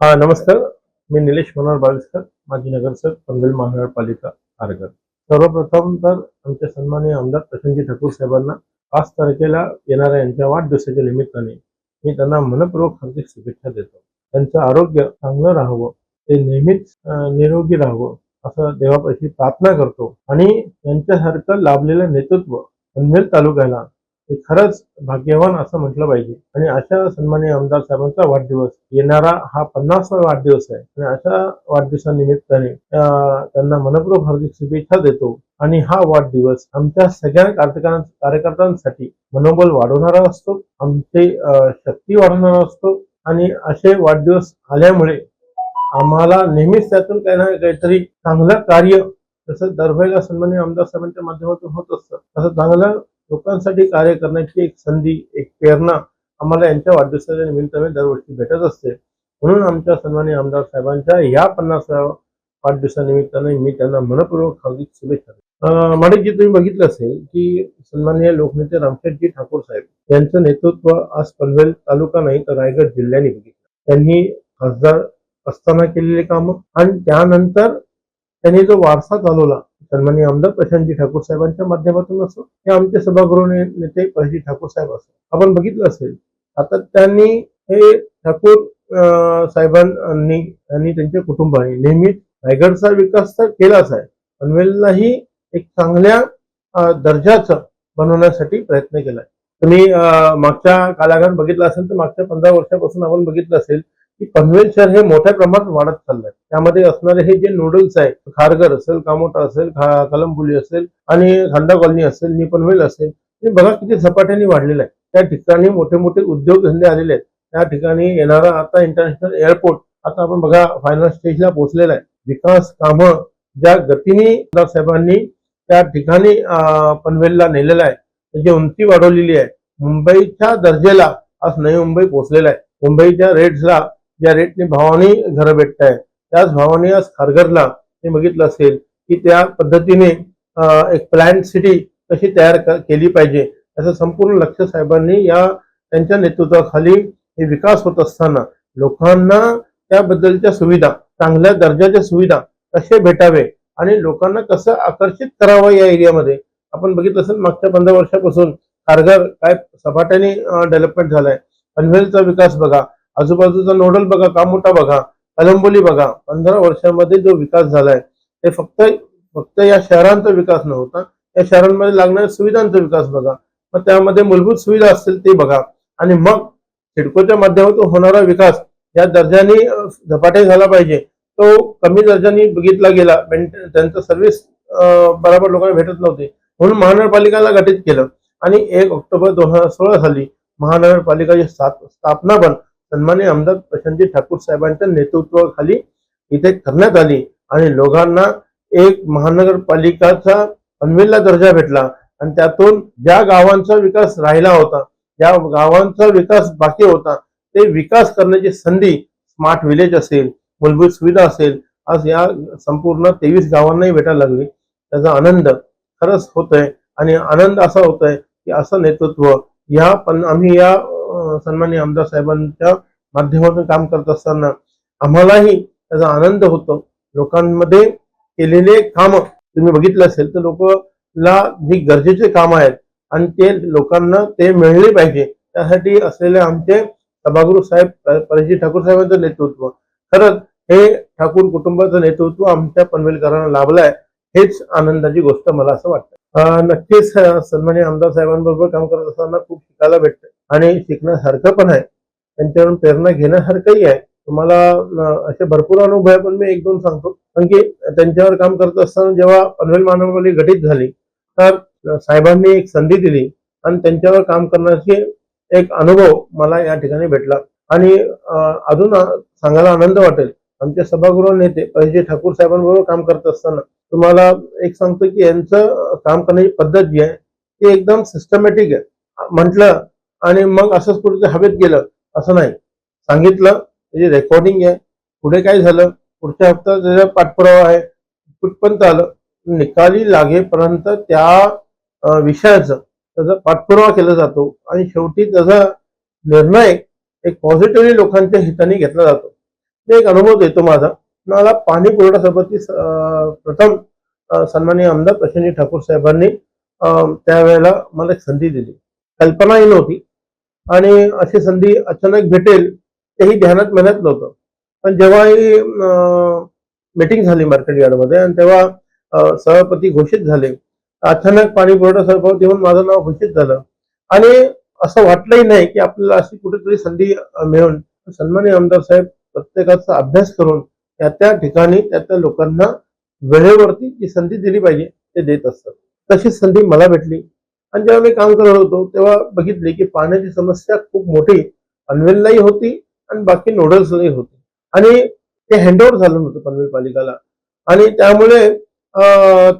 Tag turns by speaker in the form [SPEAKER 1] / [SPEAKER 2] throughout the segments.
[SPEAKER 1] हा नमस्कार. मी निलेश मनोहर बाविस्कर माजी नगरसेवक पनवेल महानगरपालिका आरगर सर्वप्रथम तर आमच्या सन्माननीय आमदार प्रशांतजी ठाकूर साहेबांना पाच तारखेला येणाऱ्या यांच्या वाढदिवसाच्या निमित्ताने मी त्यांना मनपूर्वक हार्दिक शुभेच्छा देतो. त्यांचं आरोग्य चांगलं राहावं ते नेहमीच निरोगी राहावं असं देवापाशी प्रार्थना करतो. आणि यांच्यासारखं लाभलेलं नेतृत्व पनवेल तालुक्याला हे खरंच भाग्यवान असं म्हटलं पाहिजे. आणि अशा सन्माननीय आमदार साहेबांचा वाढदिवस येणारा हा पन्नासवा वाढदिवस आहे. आणि अशा वाढदिवसानिमित्ताने त्यांना मनपूर्वक हार्दिक शुभेच्छा देतो. आणि हा वाढदिवस आमच्या सगळ्या कार्यकर्त्यांसाठी मनोबल वाढवणारा असतो. आमची शक्ती वाढवणारा असतो. आणि असे वाढदिवस आल्यामुळे आम्हाला नेहमीच त्यातून काही ना काहीतरी चांगलं कार्य जसं दरवेळेला सन्माननीय आमदार साहेबांच्या माध्यमातून होत असतं तसं चांगलं लोकांसाठी कार्य करण्याची एक संधी एक प्रेरणा आम्हाला यांच्या वाढदिवसाच्या निमित्ताने दरवर्षी भेटत असते म्हणून आमच्या सन्मानी आमदार साहेबांच्या या पन्नासाव्या वाढदिवसानिमित्ताने मी त्यांना मनपूर्वक हार्दिक शुभेच्छा देतो. माणिकजी तुम्ही बघितलं असेल की सन्माननीय लोकनेते रामशेठजी ठाकूर साहेब यांचं नेतृत्व आज पनवेल तालुका नाही तर रायगड जिल्ह्याने बघितलं त्यांनी खासदार असताना केलेले कामं आणि त्यानंतर त्यांनी जो वारसा चालवला सन्माननीय आमदार प्रशांतजी ठाकूर साहेबांच्या माध्यमातून असो हे आमचे सभागृह नेते प्रशांतजी ठाकूर साहेब असो. आपण बघितलं असेल आता त्यांनी हे ठाकूर साहेबांनी आणि त्यांच्या कुटुंबाने नेहमीच रायगडचा विकास तर केलाच आहे पनवेललाही एक चांगल्या दर्जाचं बनवण्यासाठी प्रयत्न केलाय. तुम्ही मागच्या कालागार बघितला असेल तर मागच्या पंधरा वर्षापासून आपण बघितलं असेल की पनवेल शहर हे मोठ्या प्रमाणात वाढत चाललंय. त्यामध्ये असणारे हे जे नूडल्स आहे खारघर असेल कामोटा असेल कलंबुली असेल आणि खांडा कॉलनी असेल नि पनवेल असेल हे बघा किती झपाट्याने वाढलेलं आहे. त्या ठिकाणी मोठे मोठे उद्योगधंदे आलेले आहेत. त्या ठिकाणी येणारा आता इंटरनॅशनल एअरपोर्ट आता आपण बघा फायनल स्टेजला पोहोचलेला आहे. विकास कामं ज्या गतीने साहेबांनी त्या ठिकाणी पनवेलला नेलेलं आहे त्याची उंची वाढवलेली आहे मुंबईच्या दर्जेला आज नवी मुंबई पोहोचलेला आहे. मुंबईच्या रेट्सला ज्या रेटने भावानी घरं भेटत आहे त्याच भावाने आज खारघरला हे बघितलं असेल की त्या पद्धतीने एक प्लॅन सिटी कशी तयार केली पाहिजे याचं संपूर्ण लक्ष साहेबांनी या त्यांच्या नेतृत्वाखाली हे विकास होत असताना लोकांना त्याबद्दलच्या सुविधा चांगल्या दर्जाच्या सुविधा कसे भेटावे आणि लोकांना कसं आकर्षित करावं या एरियामध्ये. आपण बघितलं असेल मागच्या पंधरा वर्षापासून कारगर काय सपाट्याने डेव्हलपमेंट झालाय. पनवेलचा विकास बघा आजूबाजूचा नोडल बघा कामोठा बघा कलंबोली बघा पंधरा वर्षामध्ये जो विकास झालाय ते फक्त फक्त या शहरांचा विकास नव्हता या शहरांमध्ये लागणाऱ्या सुविधांचा विकास बघा. मग त्यामध्ये मूलभूत सुविधा असतील ते बघा. आणि मग सिडकोच्या माध्यमातून होणारा विकास या दर्जाने झपाटे झाला पाहिजे. तो कमी दर्जाने बघितला गेला त्यांचं सर्व्हिस बरोबर लोकांना भेटत नव्हते. म्हणून महानगरपालिकाला गठीत केलं. आणि एक ऑक्टोबर दोन हजार सोळा साली महानगरपालिकाची स्थाप- स्थापना पण सन्मान्य आमदार प्रशांतजी ठाकूर साहेबांच्या नेतृत्वाखाली इथे करण्यात आली आणि लोकांना एक महानगरपालिकाचा पनवेलला दर्जा भेटला. आणि त्यातून ज्या गावांचा विकास राहिला होता ज्या गावांचा विकास बाकी होता ते विकास करण्याची संधी स्मार्ट विलेज असेल मूलभूत सुविधा असेल आज या संपूर्ण तेवीस गावांनाही भेटायला लागली. त्याचा आनंद खरंच होतोय आणि आनंद असा होतोय की असं नेतृत्व या पण आम्ही या सन्मान्य आमदार साहेबांच्या माध्यमातून काम करत असताना आम्हालाही त्याचा आनंद होतो. लोकांमध्ये केलेले काम तुम्ही बघितलं असेल तर लोकला जी गरजेचे काम आहेत आणि ते लोकांना ते मिळले पाहिजे त्यासाठी असलेले आमचे सभागृह साहेब परजी ठाकूर साहेबांचं नेतृत्व. खरंच हे ठाकूर कुटुंबाचं नेतृत्व आमच्या पनवेलकरांना लाभलंय हेच आनंदाची गोष्ट मला असं वाटतं. नक्कीच सन्मान्य आमदार साहेबांबरोबर काम करत असताना खूप शिकायला भेटतं. आणि शिकण्यासारखं पण आहे. त्यांच्यावरून प्रेरणा घेण्यासारखंही आहे. तुम्हाला असे भरपूर अनुभव आहे पण मी एक दोन सांगतो. कारण की त्यांच्यावर काम करत असताना जेव्हा पनवेल मानवली गठीत झाली तर साहेबांनी एक संधी दिली आणि त्यांच्यावर काम करण्याची एक अनुभव मला या ठिकाणी भेटला. आणि अजून सांगायला आनंद वाटेल आमचे सभागृह नेते परिजय ठाकूर साहेबांबरोबर काम करत असताना तुम्हाला एक सांगतो की यांचं काम करण्याची पद्धत जी आहे ती एकदम सिस्टमॅटिक आहे. म्हटलं आणि मग असंच कुठे हवेत गेलं असं नाही. सांगितलं म्हणजे त्याची रेकॉर्डिंग आहे. पुढे काय झालं? पुढच्या हप्त्यात त्याचा पाठपुरावा आहे. कुठपर्यंत आलं निकाली लागेपर्यंत त्या विषयाचं त्याचा पाठपुरावा केला जातो. आणि शेवटी त्याचा निर्णय एक पॉझिटिव्हली लोकांच्या हिताने घेतला जातो. मी एक अनुभव देतो माझा. मला पाणी पुरवठा प्रथम सन्माननीय आमदार प्रशांतजी ठाकूर साहेबांनी त्यावेळेला मला एक संधी दिली. कल्पनाही नव्हती. आणि अशी संधी अचानक भेटेल तेही ध्यानात मेहनत नव्हतं. पण जेव्हा ही मीटिंग झाली मार्केट यार्डमध्ये आणि तेव्हा सभापती घोषित झाले अचानक पाणी पुरवठा सभापती म्हणून माझं नाव घोषित झालं. आणि असं वाटलंही नाही की आपल्याला अशी कुठेतरी संधी मिळून सन्माननीय आमदार साहेब प्रत्येकाचा अभ्यास करून त्या त्या ठिकाणी त्या त्या लोकांना वेळेवरती जी संधी दिली पाहिजे ते देत असतात. तशीच संधी मला भेटली. आणि जेव्हा मी काम करत होतो तेव्हा बघितले की पाण्याची समस्या खूप मोठी पनवेललाही होती आणि बाकी नोडल्सलाही होती. आणि ते हँडओव्हर झालं नव्हतं पनवेल पालिकाला आणि त्यामुळे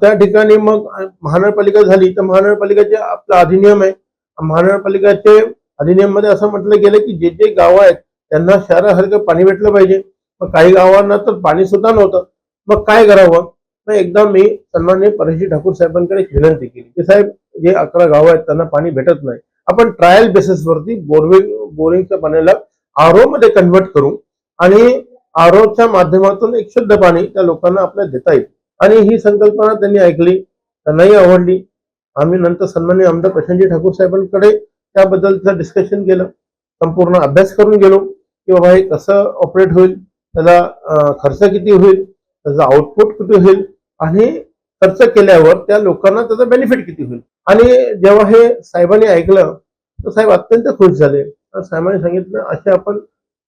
[SPEAKER 1] त्या ठिकाणी मग महानगरपालिका झाली. तर महानगरपालिकाचे आपला अधिनियम आहे. महानगरपालिकाचे अधिनियममध्ये असं म्हटलं गेलं की जे जे गावं आहेत त्यांना शहरासारखं पाणी भेटलं पाहिजे. मग काही गावांना तर पाणी सुद्धा नव्हतं. मग काय करावं? मग एकदा मी सन्मान्य परेशी ठाकूर साहेबांकडे विनंती केली. की साहेब जे अकरा गावं आहेत त्यांना पाणी भेटत नाही. आपण ट्रायल बेसिसवरती बोरवेल बोरिंगच्या पाण्याला आरो मध्ये कन्व्हर्ट करू आणि आरोच्या माध्यमातून एक शुद्ध पाणी त्या लोकांना आपल्याला देता येईल. आणि ही संकल्पना त्यांनी ऐकली त्यांनाही आवडली. आम्ही नंतर सन्माननीय आमदार प्रशांतजी ठाकूर साहेबांकडे त्याबद्दलचं डिस्कशन केलं. संपूर्ण अभ्यास करून गेलो की बाबा हे कसं ऑपरेट होईल त्याला खर्च किती होईल त्याचा आउटपुट किती होईल आणि खर्च केल्यावर त्या लोकांना त्याचा बेनिफिट किती होईल? आणि जेव्हा हे साहेबांनी ऐकलं तर साहेब अत्यंत खुश झाले. साहेबांनी सांगितलं असे आपण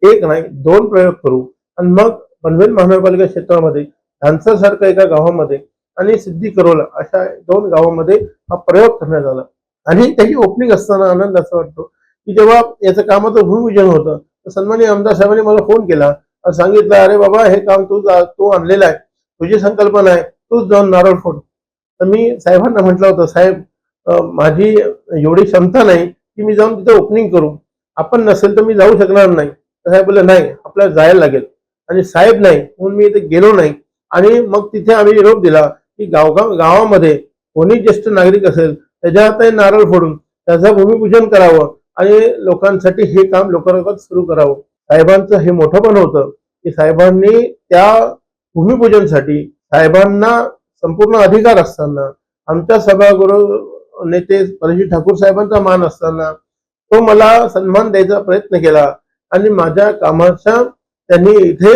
[SPEAKER 1] एक नाही दोन प्रयोग करू. आणि मग पनवेल महानगरपालिका क्षेत्रामध्ये सारखं एका गावामध्ये आणि सिद्धी करोला अशा दोन गावामध्ये हा प्रयोग करण्यात आला. आणि त्याची ओपनिंग असताना आनंद असा वाटतो की जेव्हा याचं कामाचं भूमिपूजन होतं तर सन्मानी आमदार साहेबांनी मला फोन केला सांगितलं अरे बाबा हे काम तू तू आणलेलं आहे. तुझी संकल्पना आहे. तूच जाऊन नारळ फोड तर मी साहेबांना म्हटलं होतं साहेब माझी एवढी क्षमता नाही की मी जाऊन तिथे ओपनिंग करू. आपण नसेल तर मी जाऊ शकणार नाही. तर साहेब बोलले नाही आपल्याला जायला लागेल. आणि साहेब नाही म्हणून मी इथे गेलो नाही. आणि मग तिथे आम्ही निरोप दिला की गावगाव गावामध्ये कोणी ज्येष्ठ नागरिक असेल त्याच्या हाताने नारळ फोडून. त्याचं भूमिपूजन करावं आणि लोकांसाठी हे काम लवकरात सुरू करावं. साहेबांचं हे मोठं पण होतं की साहेबांनी त्या भूमिपूजनसाठी साहेबांना संपूर्ण अधिकार असताना आमच्या सभागृह नेते परजी ठाकूर साहेबांचा मान असताना तो मला सन्मान द्यायचा प्रयत्न केला आणि माझ्या कामाचा त्यांनी इथे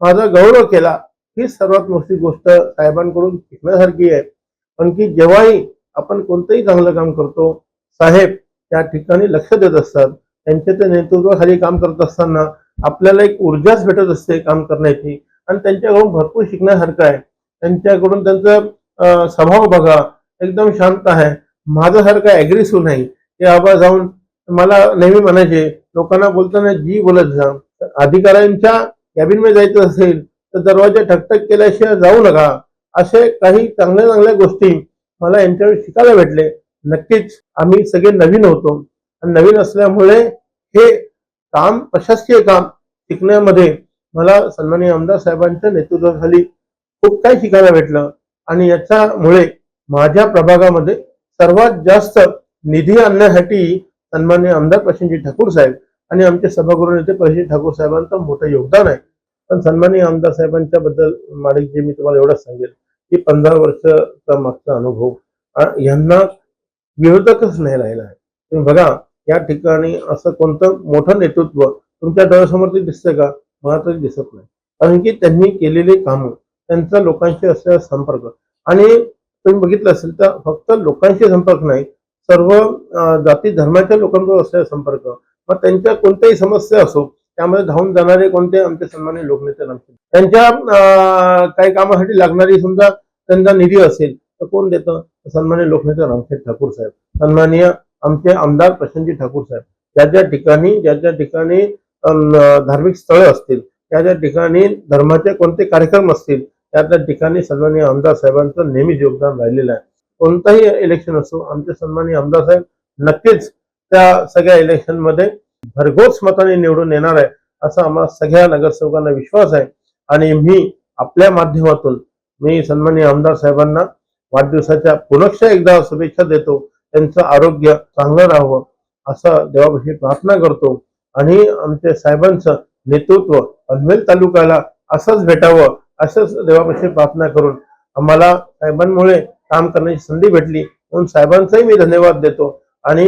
[SPEAKER 1] माझा गौरव केला. ही सर्वात मोठी गोष्ट साहेबांकडून शिकण्यासारखी आहे. पण की जेव्हाही आपण कोणतंही चांगलं काम करतो साहेब त्या ठिकाणी लक्ष देत असतात. त्यांच्या त्या नेतृत्वाखाली काम करत असताना आपल्याला एक ऊर्जाच भेटत असते काम करण्याची. आणि त्यांच्याकडून भरपूर शिकण्यासारखं आहे. त्यांच्याकडून त्यांचा स्वभाव बघा. एकदम शांत आहे. माझ्यासारखा ॲग्रेसिव्ह नाही. ते आबा जाऊन मला नेहमी म्हणायचे लोकांना बोलताना जी बोलत जा. अधिकाऱ्यांच्या कॅबिनमध्ये जायचं असेल तर दरवाजा ठकठक केल्याशिवाय जाऊ नका. असे काही चांगल्या चांगल्या गोष्टी मला यांच्याकडे शिकायला भेटले. नक्कीच आम्ही सगळे नवीन होतो. आणि नवीन असल्यामुळे हे काम प्रशासकीय काम शिकण्यामध्ये मला सन्माननीय आमदार साहेबांच्या नेतृत्वाखाली खूप काही शिकायला भेटलं. आणि याच्यामुळे माझ्या प्रभागामध्ये सर्वात जास्त निधी आणण्यासाठी सन्मान्य आमदार प्रशांतजी ठाकूर साहेब आणि आमचे सभागृह नेते प्रशांत ठाकूर साहेबांचं मोठं योगदान आहे. पण सन्मान्य आमदार साहेबांच्या बद्दल माडिकजी मी तुम्हाला एवढंच सांगेल की पंधरा वर्षाचा मागचा अनुभव यांना विरोधकच नाही राहिला आहे. तुम्ही बघा या ठिकाणी असं कोणतं मोठं नेतृत्व तुमच्या डोळ्यासमोर ते दिसतंय का? मला तरी दिसत नाही. कारण की त्यांनी केलेले कामं त्यांचा लोकांशी असलेला संपर्क. आणि तुम्ही बघितलं असेल तर फक्त लोकांशी संपर्क नाही सर्व जाती धर्माच्या लोकांबरोबर असलेला संपर्क. मग त्यांच्या कोणत्याही समस्या असो त्यामध्ये धावून जाणारे कोणते आमचे सन्मान्य लोकनेते नसतील त्यांच्या काही कामासाठी लागणारी समजा त्यांचा निधी असेल तर कोण देतं? सन्मान्य लोकनेते रामखेड ठाकूर साहेब. सन्माननीय आमचे आमदार प्रशांतजी ठाकूर साहेब. ज्या ज्या ठिकाणी ज्या ज्या ठिकाणी धार्मिक स्थळं असतील त्या त्या ठिकाणी धर्माचे कोणते कार्यक्रम असतील त्या त्या ठिकाणी सन्माननीय आमदार साहेबांचं नेहमीच योगदान राहिलेलं आहे. कोणताही इलेक्शन असो आमचे सन्माननीय आमदार साहेब नक्कीच त्या सगळ्या इलेक्शनमध्ये भरघोस मताने निवडून येणार आहे असा आम्हाला सगळ्या नगरसेवकांना विश्वास आहे. आणि मी आपल्या माध्यमातून मी सन्माननीय आमदार साहेबांना वाढदिवसाच्या पुनश्च एकदा शुभेच्छा देतो. त्यांचं आरोग्य चांगलं राहावं असं देवापाशी प्रार्थना करतो. आणि आमच्या साहेबांचं नेतृत्व पनवेल तालुक्याला असंच भेटावं असंच देवापाशी प्रार्थना करून आम्हाला साहेबांमुळे काम करण्याची संधी भेटली. म्हणून साहेबांचाही मी धन्यवाद देतो. आणि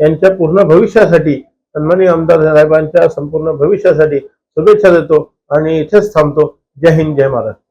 [SPEAKER 1] यांच्या पूर्ण भविष्यासाठी सन्माननीय आमदार साहेबांच्या संपूर्ण भविष्यासाठी शुभेच्छा देतो आणि इथेच थांबतो. जय हिंद जय महाराष्ट्र.